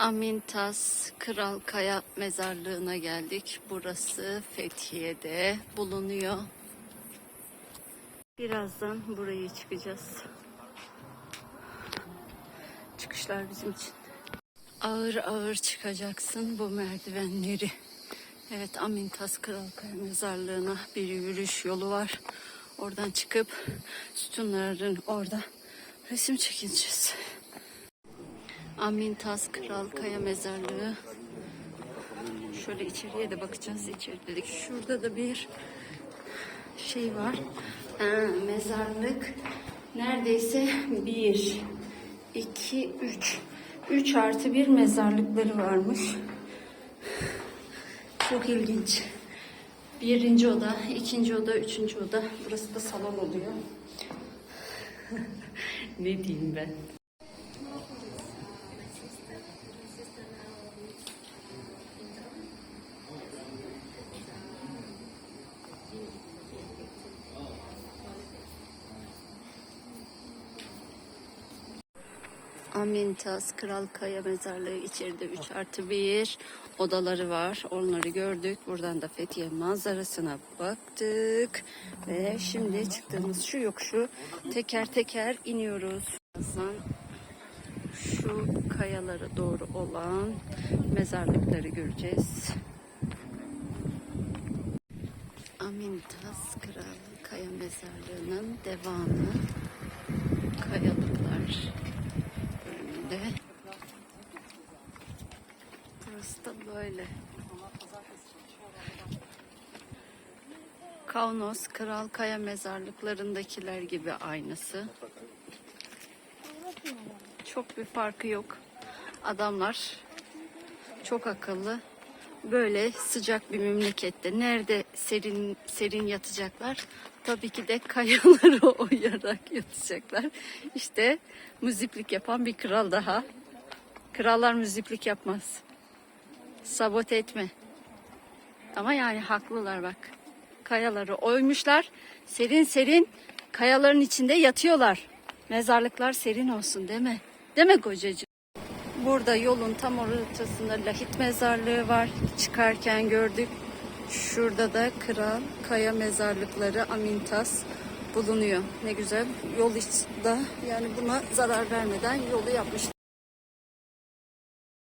Amintas Kral Kaya Mezarlığı'na geldik. Burası Fethiye'de bulunuyor. Birazdan buraya çıkacağız. Çıkışlar bizim için. Ağır ağır çıkacaksın bu merdivenleri. Evet Amintas Kral Kaya Mezarlığı'na bir yürüyüş yolu var. Oradan çıkıp sütunların orada resim çekileceğiz. Amintas Kral Kaya Mezarlığı. Şöyle içeriye de bakacağız. İçeri dedik. Şurada da bir şey var. Ha, mezarlık. Neredeyse bir, iki, üç. Üç artı bir mezarlıkları varmış. Çok ilginç. Birinci oda, ikinci oda, üçüncü oda. Burası da salon oluyor. ne diyeyim ben? Amintas Kral Kaya Mezarlığı içeride 3 artı 1 odaları var. Onları gördük. Buradan da Fethiye manzarasına baktık. Ve şimdi çıktığımız şu yokuşu teker teker iniyoruz. Şu kayalara doğru olan mezarlıkları göreceğiz. Amintas Kral Kaya Mezarlığı'nın devamı kayalıklar bölümünde. Burası da böyle. Kaunos Kral Kaya mezarlıklarındakiler gibi aynısı. Çok bir farkı yok. Adamlar çok akıllı. Böyle sıcak bir memlekette nerede serin serin yatacaklar? Tabii ki de kayaları oyarak yatacaklar. İşte müziklik yapan bir kral daha. Krallar müziklik yapmaz. Sabote etme. Ama yani haklılar bak. Kayaları oymuşlar. Serin serin kayaların içinde yatıyorlar. Mezarlıklar serin olsun? Değil mi kocacığım? Burada yolun tam ortasında lahit mezarlığı var. Çıkarken gördük. Şurada da Kral Kaya mezarlıkları Amintas bulunuyor. Ne güzel. Yol içinde yani buna zarar vermeden yolu yapmışlar.